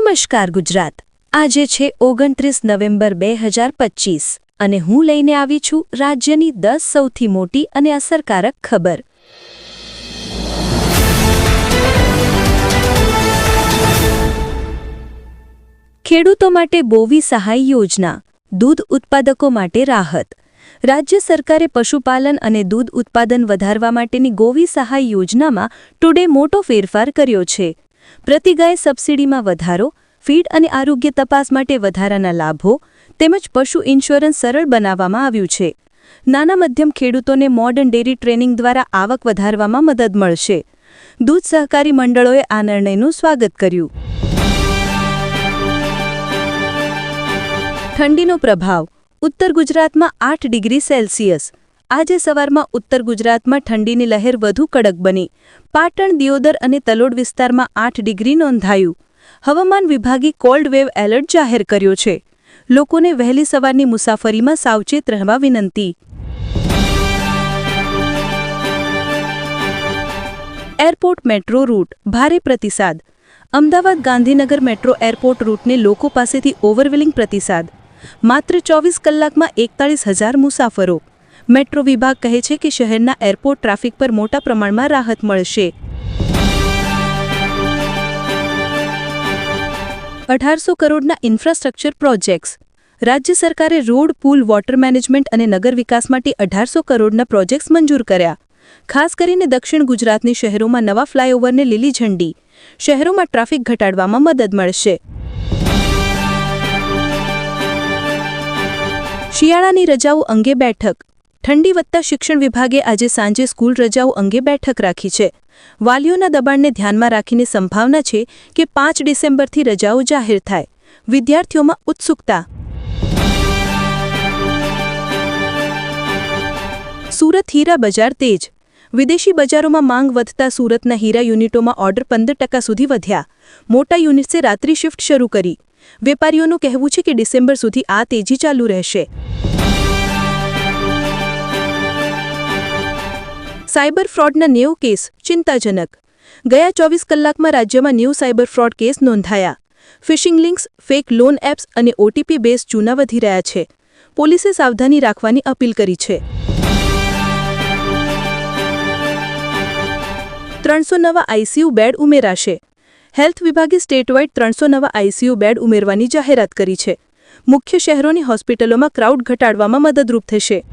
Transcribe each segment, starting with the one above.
નમસ્કાર ગુજરાત. આજે છે ઓગણત્રીસ નવેમ્બર બે હજાર પચીસ અને હું લઈને આવી છું રાજ્યની દસ સૌથી મોટી અને અસરકારક ખબર. ખેડૂતો માટે બોવી સહાય યોજના, દૂધ ઉત્પાદકો માટે રાહત. રાજ્ય સરકારે પશુપાલન અને દૂધ ઉત્પાદન વધારવા માટેની ગોવી સહાય યોજનામાં ટુડે મોટો ફેરફાર કર્યો છે. પ્રતિ ગાય સબસિડીમાં વધારો, ફીડ અને આરોગ્ય તપાસ માટે વધારાના લાભો તેમજ પશુ ઇન્સ્યોરન્સ સરળ બનાવવામાં આવ્યું છે. નાના મધ્યમ ખેડૂતોને મોડર્ન ડેરી ટ્રેનિંગ દ્વારા આવક વધારવામાં મદદ મળશે. દૂધ સહકારી મંડળોએ આ નિર્ણયનું સ્વાગત કર્યું. ઠંડીનો પ્રભાવ, ઉત્તર ગુજરાતમાં આઠ ડિગ્રી સેલ્સિયસ આજે સવારમાં ઉત્તર ગુજરાતમાં ઠંડીની લહેર વધુ કડક બની. પાટણ, દિયોદર અને તલોડ વિસ્તારમાં આઠ ડિગ્રી નોંધાયું. હવામાન વિભાગે કોલ્ડ વેવ એલર્ટ જાહેર કર્યો છે. લોકોને વહેલી સવારની મુસાફરીમાં સાવચેત રહેવા વિનંતી. Airport metro route. ભારે પ્રતિસાદ. અમદાવાદ ગાંધીનગર મેટ્રો એરપોર્ટ રૂટને લોકો પાસેથી ઓવરવેલિંગ પ્રતિસાદ. માત્ર ચોવીસ કલાકમાં એકતાળીસ હજાર મુસાફરો. મેટ્રો વિભાગ કહે છે કે શહેરના એરપોર્ટ ટ્રાફિક પર મોટા પ્રમાણમાં રાહત મળશે. અઢારસો કરોડના ઇન્ફ્રાસ્ટ્રક્ચર પ્રોજેક્ટ્સ. રાજ્ય સરકારે રોડ, પુલ, વોટર મેનેજમેન્ટ અને નગર વિકાસ માટે અઢારસો કરોડના પ્રોજેક્ટ્સ મંજૂર કર્યા. ખાસ કરીને દક્ષિણ ગુજરાતની શહેરોમાં નવા ફ્લાયઓવરને લીલી ઝંડી. શહેરોમાં ટ્રાફિક ઘટાડવામાં મદદ મળશે. શિયાળાની રજાઓ અંગે બેઠક. ઠંડી વધતા શિક્ષણ વિભાગે આજે સાંજે સ્કૂલ રજાઓ અંગે બેઠક રાખી છે. વાલીઓના દબાણને ધ્યાનમાં રાખીને સંભાવના છે કે પાંચ ડિસેમ્બરથી રજાઓ જાહેર થાય. વિદ્યાર્થીઓમાં ઉત્સુકતા. સુરત હીરા બજાર તેજ. વિદેશી બજારોમાં માંગ વધતા સુરતના હીરા યુનિટોમાં ઓર્ડર પંદર ટકા સુધી વધ્યા. મોટા યુનિટ્સે રાત્રિ શિફ્ટ શરૂ કરી. વેપારીઓનું કહેવું છે કે ડિસેમ્બર સુધી આ તેજી ચાલુ રહેશે. સાયબર ફ્રોડના નેવ કેસ ચિંતાજનક. ગયા ચોવીસ કલાકમાં રાજ્યમાં ન્યૂ સાયબર ફ્રોડ કેસ નોંધાયા. Phishing links, fake loan apps અને ઓટીપી બેઝ ચૂના વધી રહ્યા છે. પોલીસે સાવધાની રાખવાની અપીલ કરી છે. ત્રણસો નવા આઈસીયુ બેડ ઉમેરાશે. હેલ્થ વિભાગે સ્ટેટવાઇડ ત્રણસો નવા આઈસીયુ બેડ ઉમેરવાની જાહેરાત કરી છે. મુખ્ય શહેરોની હોસ્પિટલોમાં ક્રાઉડ ઘટાડવામાં મદદરૂપ થશે.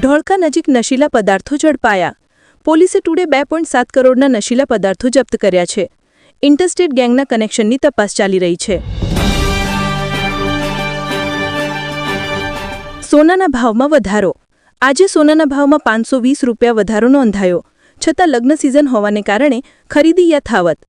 ઢોળકા નજીક નશીલા પદાર્થો ઝડપાયા. પોલીસે ટુડે બે પોઈન્ટ સાત કરોડના નશીલા પદાર્થો જપ્ત કર્યા છે. ઇન્ટરસ્ટેટ ગેંગના કનેક્શનની તપાસ ચાલી રહી છે. સોનાના ભાવમાં વધારો. આજે સોનાના ભાવમાં પાંચસો વીસ રૂપિયા વધારો નોંધાયો. છતાં લગ્ન સિઝન હોવાને કારણે ખરીદી યથાવત.